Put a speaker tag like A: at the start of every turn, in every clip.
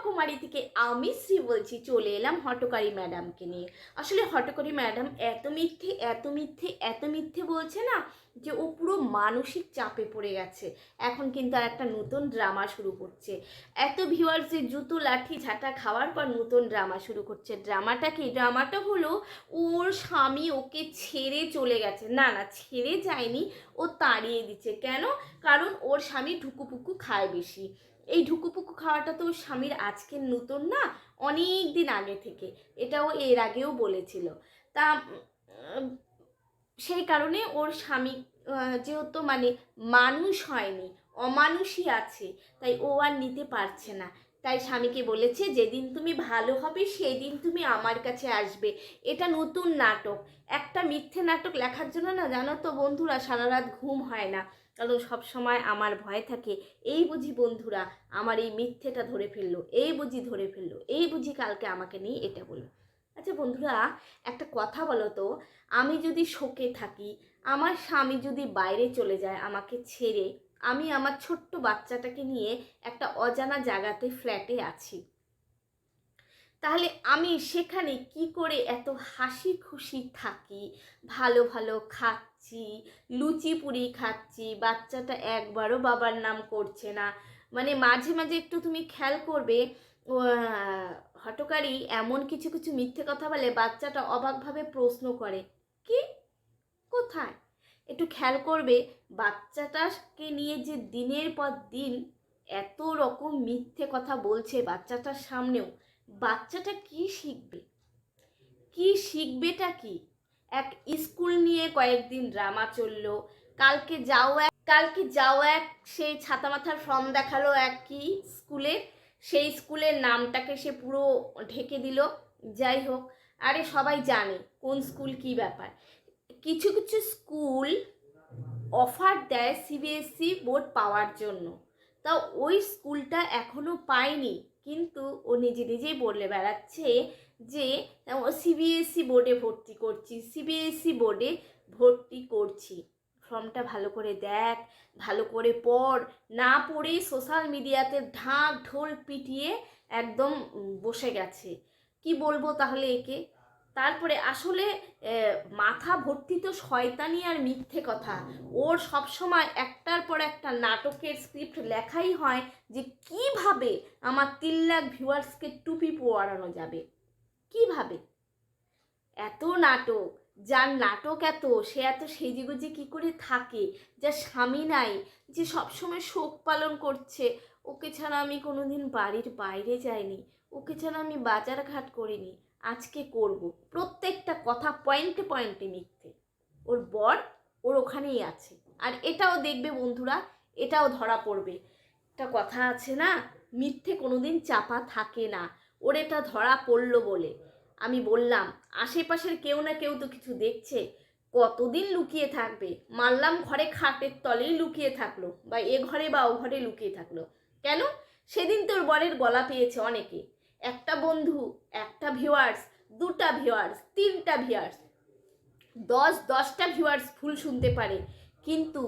A: Shri Rokomari থেকে আমি শ্রী বলছি, চলে এলাম হটকারী ম্যাডামকে নিয়ে। আসলে হটকারী ম্যাডাম এত মিথ্যে এত মিথ্যে এত মিথ্যে বলছে না যে ও পুরো মানসিক চাপে পড়ে গেছে। এখন কিন্তু আর একটা নতুন ড্রামা শুরু করছে। এত ভিউয়ার্সের জুতো, লাঠি, ঝাঁটা খাওয়ার পর নতুন ড্রামা শুরু করছে। ড্রামাটা কি? ড্রামাটা হলো ওর স্বামী ওকে ছেড়ে চলে গেছে। না না, ছেড়ে যায়নি, ও তাড়িয়ে দিচ্ছে। কেন? কারণ ওর স্বামী ঢুকুপুকু খায় বেশি। এই ঢুকুপুকু খাওয়াটা তো স্বামীর আজকের নতুন না, অনেক দিন আগে থেকে। এটাও এর আগেও বলেছিল। তা সেই কারণে ওর স্বামী যেহেতু মানে মানুষ হয়নি, অমানুষই আছে, তাই ও আর নিতে পারছে না। তাই স্বামীকে বলেছে, যেদিন তুমি ভালো হবে সেই দিন তুমি আমার কাছে আসবে। এটা নতুন নাটক। একটা মিথ্যে নাটক লেখার জন্য না, জানো তো বন্ধুরা, সারা রাত ঘুম হয় না। কারণ সব সময় আমার ভয় থাকে। এই বুঝি বন্ধুরা, আমার এই মিথ্যেটা ধরে ফেলল, এই বুঝি ধরে ফেলল, এই বুঝি কালকে আমাকে নিয়ে এটা বলল। আচ্ছা বন্ধুরা, একটা কথা বলো তো, আমি যদি শোকে থাকি, আমার স্বামী যদি বাইরে চলে যায় আমাকে ছেড়ে, আমি আমার ছোট্ট বাচ্চাটাকে নিয়ে একটা অজানা জায়গাতে ফ্ল্যাটে আছি। তাহলে আমি সেখানে কি করে এত হাসি খুশি থাকি? ভালো ভালো খাচ্ছি, লুচি পুরি খাচ্ছি, বাচ্চাটা একবারও বাবার নাম করছে না। মানে মাঝে মাঝে একটু তুমি খেয়াল করবে হটকারী এমন কিছু কিছু মিথ্যে কথা বলে বাচ্চাটা অবাকভাবে প্রশ্ন করে, কি? কোথায়? একটু খেয়াল করবে, বাচ্চাটাকে নিয়ে যে দিনের পর দিন এত রকম মিথ্যে কথা বলছে বাচ্চাটার সামনেও। বাচ্চাটা কি শিখবে? কি শিখবেটা কি? এক স্কুল নিয়ে কয়েকদিন ড্রামা চলল। কালকে যাও এক, কালকে যাও এক, সেই ছাতা মাথার ফর্ম দেখাল এক কি স্কুলে সেই স্কুলের নামটাকে সে পুরো ঢেকে দিল। যাই হোক, আরে সবাই জানে কোন স্কুল কি ব্যাপার। কিছু কিছু স্কুল অফার দেয় সিবিএসসি বোর্ড পাওয়ার জন্য। তা ওই স্কুলটা এখনও পায়নি। কিন্তু ও নিজে নিজেই বলে বেড়াচ্ছে যে, ও সিবিএসসি বোর্ডে ভর্তি করছি সিবিএসসি বোর্ডে ভর্তি করছি। ফর্মটা ভালো করে দেখ, ভালো করে পড়। না পড়ে সোশ্যাল মিডিয়াতে ঢাক ঢোল পিটিয়ে একদম বসে গেছে। কি বলব তাহলে একে? তারপরে আসলে মাথা ভর্তি তো শয়তানি আর মিথ্যে কথা। ওর সব সময় একটার পর একটা নাটকের স্ক্রিপ্ট লেখাই হয় যে কীভাবে আমার তিন লাখ ভিউয়ার্সকে টুপি পরানো যাবে। কীভাবে? এত নাটক, যার নাটক এত, সে এত সেজেগুজে কি করে থাকে? যার স্বামী নাই, যে সবসময় শোক পালন করছে, ওকে ছাড়া আমি কোনোদিন বাড়ির বাইরে যাইনি। ওকে ছাড়া আমি বাজার ঘাট করিনি, আজকে করব। প্রত্যেকটা কথা পয়েন্টে পয়েন্টে মিথ্যে। ওর বর ওর ওখানেই আছে। আর এটাও দেখবে বন্ধুরা, এটাও ধরা পড়বে। একটা কথা আছে না, মিথ্যে কোনোদিন চাপা থাকে না। ওর এটা ধরা পড়ল বলে। আমি বললাম, আশেপাশের কেউ না কেউ তো কিছু দেখছে। কতদিন লুকিয়ে থাকবে? মারলাম ঘরে খাটের তলেই লুকিয়ে থাকল, বা এ ঘরে বা ও ঘরে লুকিয়ে থাকল। কেন? সেদিন তোর বরের গলা পেয়েছে অনেকে। একটা বন্ধু, একটা ভিউয়ার্স দুটা ভিউয়ার্স তিনটা ভিউয়ার্স দশ, দশটা ভিউয়ার্স ভুল শুনতে পারে। কিন্তু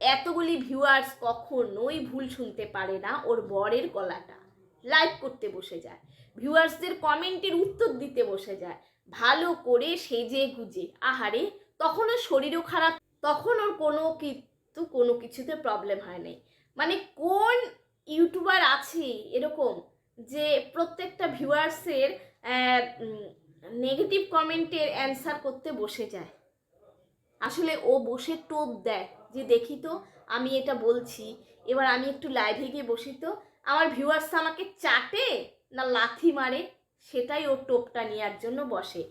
A: এতগুলি ভিউয়ার্স কখনোই ভুল শুনতে পারে না ওর বরের গলাটা। লাইক করতে বসে যায়। ভিউয়ার্সদের কমেন্টের উত্তর দিতে বসে যায়। ভালো করে সেজে গুজে। আহারে তখন ওর শরীরও খারাপ। তখন ওর কোনো কিন্তু কোনো কিছুতে প্রবলেম হয় নাই। মানে কোন ইউটিউবার আছে এরকম যে প্রত্যেকটা ভিউয়ার্সের নেগেটিভ কমেন্টের অ্যান্সার করতে বসে যায়। আসলে ও বসে টোপ দেয় যে, দেখি তো, আমি এটা বলছি। এবার আমি একটু লাইভে গিয়ে বসি তো, আমার ভিউয়ার্স আমাকে চাটে না লাথি মারে? সেটাই ও টোপটা নেওয়ার জন্য বসে।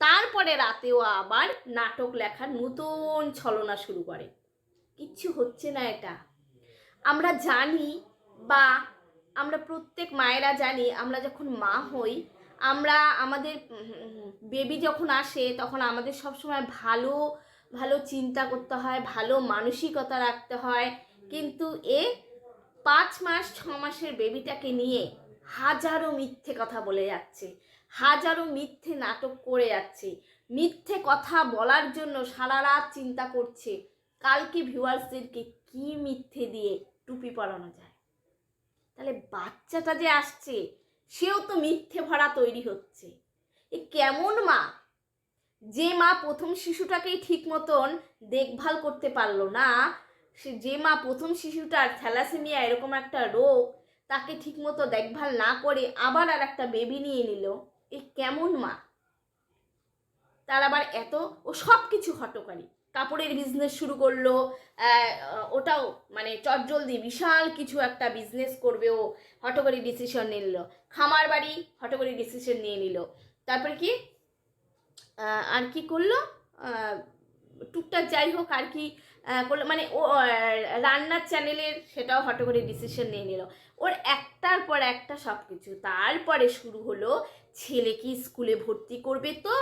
A: তারপরে রাতেও আবার নাটক লেখার নতুন ছলনা শুরু করে। কিচ্ছু হচ্ছে না এটা। আমরা জানি বা আমরা প্রত্যেক মায়েরা জানি, আমরা যখন মা হই, আমরা আমাদের বেবি যখন আসে, তখন আমাদের সবসময় ভালো ভালো চিন্তা করতে হয়, ভালো মানসিকতা রাখতে হয়। কিন্তু এ পাঁচ মাস, ছ মাসের বেবিটাকে নিয়ে হাজারো মিথ্যে কথা বলে যাচ্ছে, হাজারো মিথ্যে নাটক করে যাচ্ছে, মিথ্যে কথা বলার জন্য সারা রাত চিন্তা করছে। কালকে ভিউয়ার্সদেরকে কি মিথ্যে দিয়ে টুপি পরানো যায়? তাহলে বাচ্চাটা যে আসছে, সেও তো মিথ্যে ভরা তৈরি হচ্ছে। এ কেমন মা? যে মা প্রথম শিশুটাকেই ঠিক মতন দেখভাল করতে পারল না, সে যে মা প্রথম শিশুটার থ্যালাসেমিয়া এরকম একটা রোগ, তাকে ঠিকমতো দেখভাল না করে আবার আর একটা বেবি নিয়ে নিল, এ কেমন মা? তার আবার এত ও সব কিছু হটকারী। কাপড়ের বিজনেস শুরু করল ওটাও মানে চটজলদি বিশাল কিছু একটা বিজনেস করবে ও, হটকারী ডিসিশন নিয়ে নিল। খামার বাড়ি হটকারী ডিসিশন নিয়ে নিল। তারপরে কি? আর কি করল? টুকটাক যাই হোক আর কি করল। মানে ও রান্নার চ্যানেলের সেটাও হট করে ডিসিশন নিয়ে নিল। ওর একটার পর একটা সব কিছু তারপরে শুরু হলো, ছেলে কি স্কুলে ভর্তি করবে তো?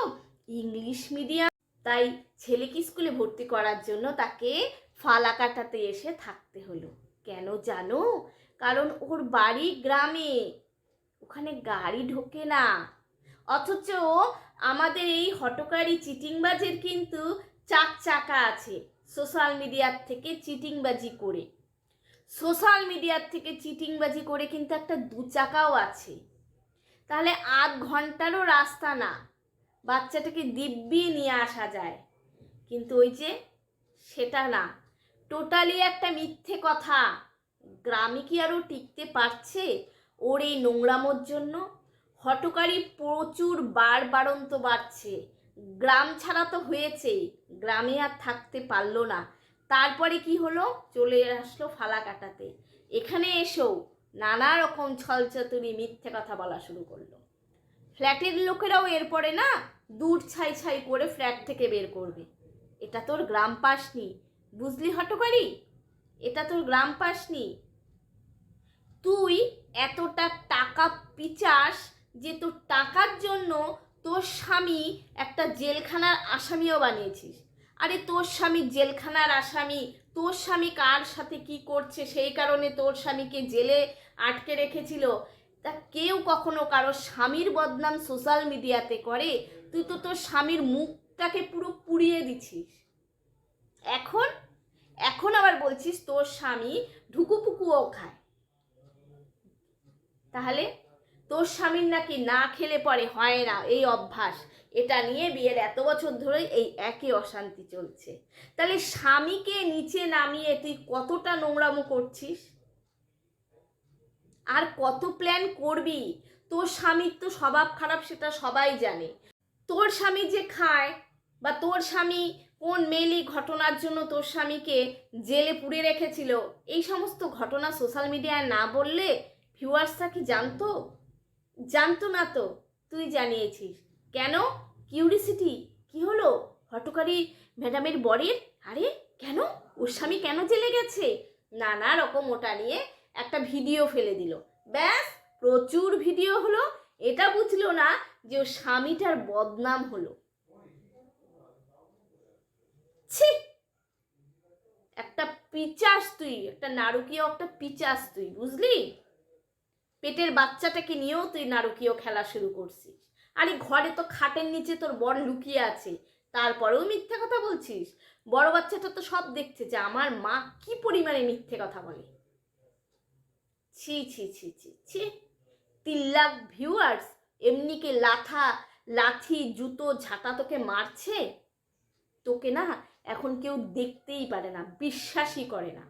A: ইংলিশ মিডিয়াম তাই ছেলেকে স্কুলে ভর্তি করার জন্য তাকে ফালাকাটাতে এসে থাকতে হলো। কেন জানো? কারণ ওর বাড়ি গ্রামে। ওখানে গাড়ি ঢোকে না। অথচ আমাদের এই হটকারী চিটিংবাজের কিন্তু চাক চাকা আছে সোশ্যাল মিডিয়ার থেকে চিটিংবাজি করে। সোশ্যাল মিডিয়ার থেকে চিটিংবাজি করে কিন্তু একটা দু চাকাও আছে। তাহলে আধ ঘন্টারও রাস্তা না। বাচ্চাটাকে দিব্যি নিয়ে আসা যায়। কিন্তু ওই যে সেটা না। টোটালি একটা মিথ্যে কথা। গ্রামে কি আরও টিকতে পারছে? ওর এই নোংরামোর জন্য? হটকারী প্রচুর বার বাড়ন্ত বাড়ছে। গ্রাম ছাড়া তো হয়েছেই গ্রামে আর থাকতে পারল না। তারপরে কি হলো? চলে আসলো ফালা কাটাতে। এখানে এসেও নানা রকম ছলচাতুরি মিথ্যে কথা বলা শুরু করল। ফ্ল্যাটের লোকেরাও এরপরে না দূর ছাই ছাই করে ফ্ল্যাট থেকে বের করবে। এটা তোর গ্রাম পাসনি, বুঝলি হটকারী? এটা তোর গ্রাম পাসনি। তুই এতটা টাকা পিচাস যে তোর টাকার জন্য তোর স্বামী একটা জেলখানার আসামিও বানিয়েছিস। আরে তোর স্বামী জেলখানার আসামি, তোর স্বামী কার সাথে কি করছে সেই কারণে তোর স্বামীকে জেলে আটকে রেখেছিল। তা কেউ কখনো কারও স্বামীর বদনাম সোশ্যাল মিডিয়াতে করে? তুই তো তোর স্বামীর মুখটাকে পুরো পুড়িয়ে দিছিস। এখন? এখন আবার বলছিস তোর স্বামী ঢুকুপুকুও খায়। তাহলে? তোর স্বামীর নাকি না খেলে পরে হয় না এই অভ্যাস। এটা নিয়ে বিয়ের এত বছর ধরে এই একই অশান্তি চলছে। তাহলে স্বামীকে নিচে নামিয়ে তুই কতটা নোংরামো করছিস? আর কত প্ল্যান করবি? তোর স্বামীর তো স্বভাব খারাপ, সেটা সবাই জানে। তোর স্বামী যে খায় বা তোর স্বামী কোন মেলি ঘটনার জন্য তোর স্বামীকে জেলে পুড়ে রেখেছিল, এই সমস্ত ঘটনা সোশ্যাল মিডিয়ায় না বললে ভিউয়ার্সরা কি জানতো? জানতো না তো, তুই জানিয়েছিস। কেন? কিউরিসিটি কি হলো? হটকারী ম্যাডামের বরের? আরে, কেন? ওর স্বামী কেন জেলে গেছে? নানা রকম ওটা নিয়ে একটা ভিডিও ফেলে দিল। ব্যাস, প্রচুর ভিডিও হলো। এটা বুঝলো না যে ও স্বামীটার বদনাম হলো। ছি! একটা পিচাস তুই, একটা নারকীয়, একটা পিচাস তুই, বুঝলি? পেটের বাচ্চাটাকে নিয়েও তুই নারকীয় খেলা শুরু করছিস। আরে ঘরে তো খাটের নিচে তোর বর লুকিয়ে আছে। তারপরেও মিথ্যে কথা বলছিস। বড় বাচ্চাটা তো সব দেখছে যে আমার মা কি পরিমাণে মিথ্যে কথা বলে। ছি ছি ছি ছি ছি। তিন লাখ ভিউয়ার্স এমনিকে লাথা, লাথি, জুতো, ঝাঁটা তোকে মারছে? তোকে না এখন কেউ দেখতেই পারে না, বিশ্বাসই করে না।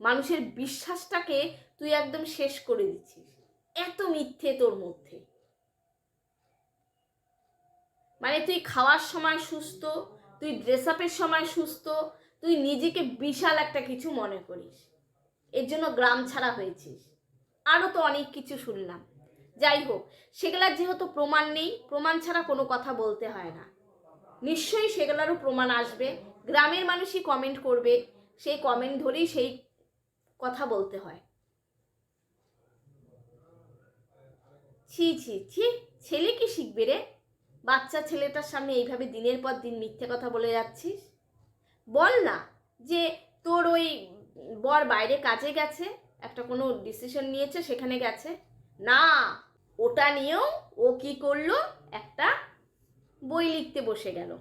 A: মানুষের বিশ্বাসটাকে তুই একদম শেষ করে দিচ্ছিস, এত মিথ্যে তোর মধ্যে। মানে তুই খাওয়ার সময় সুস্থ, তুই ড্রেস আপের সময় সুস্থ, তুই নিজেকে বিশাল একটা কিছু মনে করিস। এর জন্য গ্রাম ছাড়া হয়েছিস আরও তো অনেক কিছু শুনলাম। যাই হোক, সেগুলার যেহেতু প্রমাণ নেই, প্রমাণ ছাড়া কোনো কথা বলতে হয় না। নিশ্চয়ই সেগুলারও প্রমাণ আসবে। গ্রামের মানুষই কমেন্ট করবে, সেই কমেন্ট ধরেই সেই কথা বলতে হয়। ছি ছি ছি, ছেলে কি শিখবে রে? বাচ্চা ছেলেটার সামনে এইভাবে দিনের পর দিন মিথ্যে কথা বলে যাচ্ছিস? বল না যে তোর ওই বর বাইরে কাজে গেছে, একটা কোনো ডিসিশন নিয়েছে, সেখানে গেছে। না, ওটা নিয়েও ও কি করল? একটা বই লিখতে বসে গেল।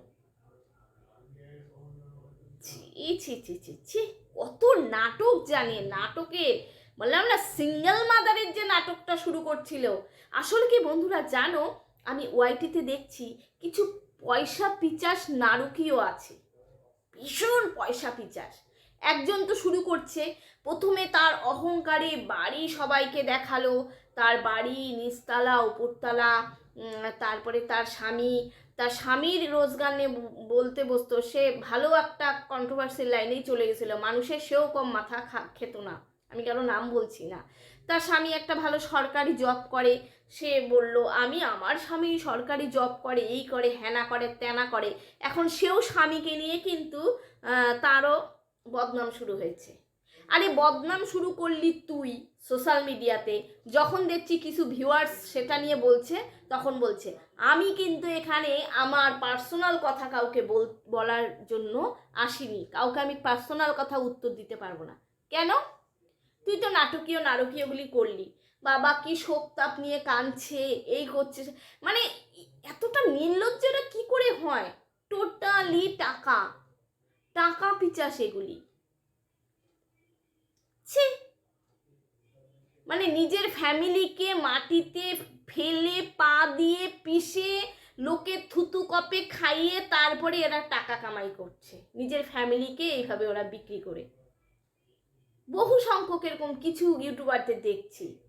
A: ছি ছি ছি ছি ছি, কত নাটক জানে, নাটকের। বললাম না সিঙ্গেল মাদারের যে নাটকটা শুরু করছিল। আসলে কি বন্ধুরা জানো, আমি ওয়াইটিতে দেখছি, কিছু পয়সা পিচাস নারকীয় আছে। ভীষণ পয়সা পিচাস। একজন তো শুরু করছে। প্রথমে তার অহংকারে বাড়ি সবাইকে দেখাল। তার বাড়ি, নিচতলা, উপরতলা তারপরে তার স্বামী। তার স্বামীর রোজগার নিয়ে বলতে বসতো, সে ভালো একটা কন্ট্রোভার্সির লাইনেই চলে গেছিল। মানুষের সেও কম মাথা খেত না। আমি কেন নাম বলছি না। তার স্বামী একটা ভালো সরকারি জব করে। সে বলল, আমি আমার স্বামী সরকারি জব করে, এই করে হ্যানা করে ত্যানা করে। এখন সেও স্বামীকে নিয়ে কিন্তু তারও বদনাম শুরু হয়েছে। আরে বদনাম শুরু করলি তুই সোশ্যাল মিডিয়াতে যখন দেখছি কিছু ভিউয়ার্স সেটা নিয়ে বলছে, তখন বলছে, আমি কিন্তু এখানে আমার পার্সোনাল কথা কাউকে বল, বলার জন্য আসিনি। কাউকে আমি পার্সোনাল কথা উত্তর দিতে পারব না। কেন? তুই তো নাটকীয় নারকীয়গুলি করলি। বাবা কি শোক তাপ নিয়ে কাঁদছে, এই করছে মানে এতটা নির্লজ্জটা কি করে হয়? টোটালি টাকা। টাকা পিচা সেগুলি। ছি। মানে নিজের ফ্যামিলিকে মাটিতে ফেলে, পা দিয়ে পিষে, লোকে থুতু কপে খাইয়ে তারপরে এরা টাকা কামাই করছে। নিজের ফ্যামিলিকে এইভাবে ওরা বিক্রি করে। বহু সংখ্যক এরকম কিছু ইউটিউবারদের দেখছি।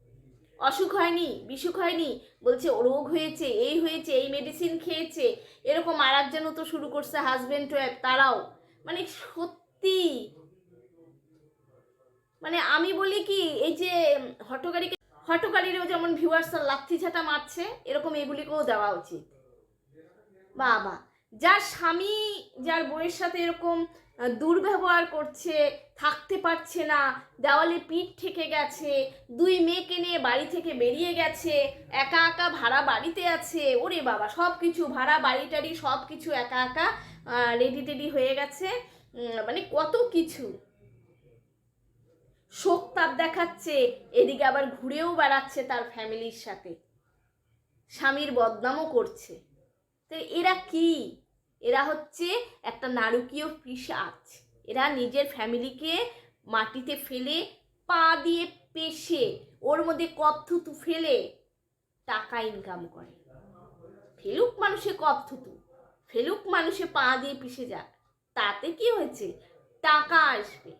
A: অসুখ হয়নি, বিসুখ হয়নি, বলছে রোগ হয়েছে, এই হয়েছে, এই মেডিসিন খেয়েছে, এরকম আর একজনও তো শুরু করছে হাজবেন্ড ওয়াইফ তারাও। মানে সত্যি। মানে আমি বলি কি, এই যে হটকারীকে, হটকারীরও যেমন ভিউয়ার্সরা লাথি ঝাঁটা মারছে, এরকম এগুলিকেও দেওয়া উচিত। বাবা, যার স্বামী, যার বউয়ের সাথে এরকম দুর্ব্যবহার করছে, থাকতে পারছে না, দেওয়ালে পিঠ ঠেকে গেছে, দুই মেয়েকে নিয়ে বাড়ি থেকে বেরিয়ে গেছে, একা একা ভাড়া বাড়িতে আছে, ওরে বাবা সব কিছু ভাড়া বাড়ি টাড়ি সব কিছু একা একা রেডি টেডি হয়ে গেছে। মানে কত কিছু। শোক তাপ দেখাচ্ছে, এদিকে আবার ঘুরেও বেড়াচ্ছে তার ফ্যামিলির সাথে। স্বামীর বদনামও করছে। তো এরা কি? এরা হচ্ছে একটা নারকীয় পিসাচ এরা নিজের ফ্যামিলিকে মাটিতে ফেলে, পা দিয়ে পেশে, ওর মধ্যে কপ ফেলে টাকা ইনকাম করে। ফেলুক মানুষে কপ থুতু। ফেলুক মানুষে পা দিয়ে পিষে যাক। তাতে কি হয়েছে? টাকা আসবে।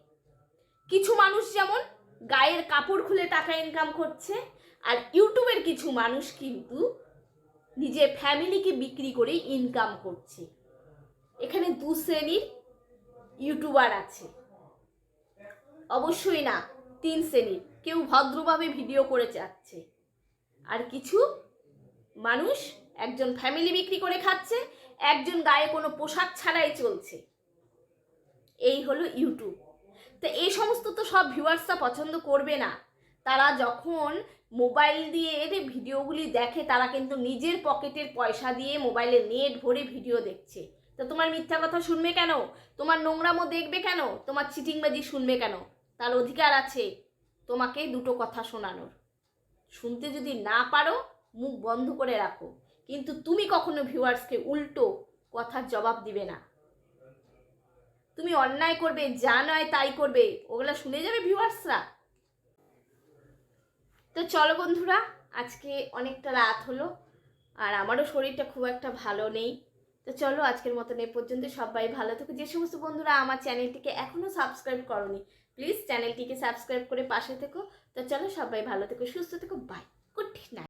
A: কিছু মানুষ যেমন গায়ের কাপড় খুলে টাকা ইনকাম করছে, আর ইউটিউবের কিছু মানুষ কিন্তু নিজের ফ্যামিলিকে বিক্রি করে ইনকাম করছে। এখানে দু শ্রেণির ইউটিউবার আছে। অবশ্যই না, তিন শ্রেণির। কেউ ভদ্রভাবে ভিডিও করে যাচ্ছে। আর কিছু মানুষ একজন ফ্যামিলি বিক্রি করে খাচ্ছে একজন গায়ে কোনো পোশাক ছাড়াই চলছে। এই হলো ইউটিউব তো এই সমস্ত তো সব ভিউয়ার্সরা পছন্দ করবে না। তারা যখন মোবাইল দিয়ে এর ভিডিওগুলি দেখে, তারা কিন্তু নিজের পকেটের পয়সা দিয়ে মোবাইলে নেট ভরে ভিডিও দেখছে। তো তোমার মিথ্যা কথা শুনবে কেন? তোমার নোংরামো দেখবে কেন? তোমার চিটিংবাজি শুনবে কেন? তার অধিকার আছে তোমাকে দুটো কথা শোনানোর। শুনতে যদি না পারো, মুখ বন্ধ করে রাখো। কিন্তু তুমি কখনো ভিউয়ার্সকে উল্টো কথার জবাব দিবে না। তুমি অন্যায় করবে, যা নয় তাই করবে, ওগুলা শুনে যাবে ভিউয়ার্সরা। তো চলো বন্ধুরা, আজকে অনেকটা রাত হলো, আর আমারও শরীরটা খুব একটা ভালো নেই। তো চলো আজকের মতন এ পর্যন্ত সবাই ভালো থেকো। যে সমস্ত বন্ধুরা আমার চ্যানেলটিকে এখনও সাবস্ক্রাইব করনি, প্লিজ চ্যানেলটিকে সাবস্ক্রাইব করে পাশে থেকো। তো চলো সবাই ভালো থেকো, সুস্থ থেকো, বাই, গুড নাইট।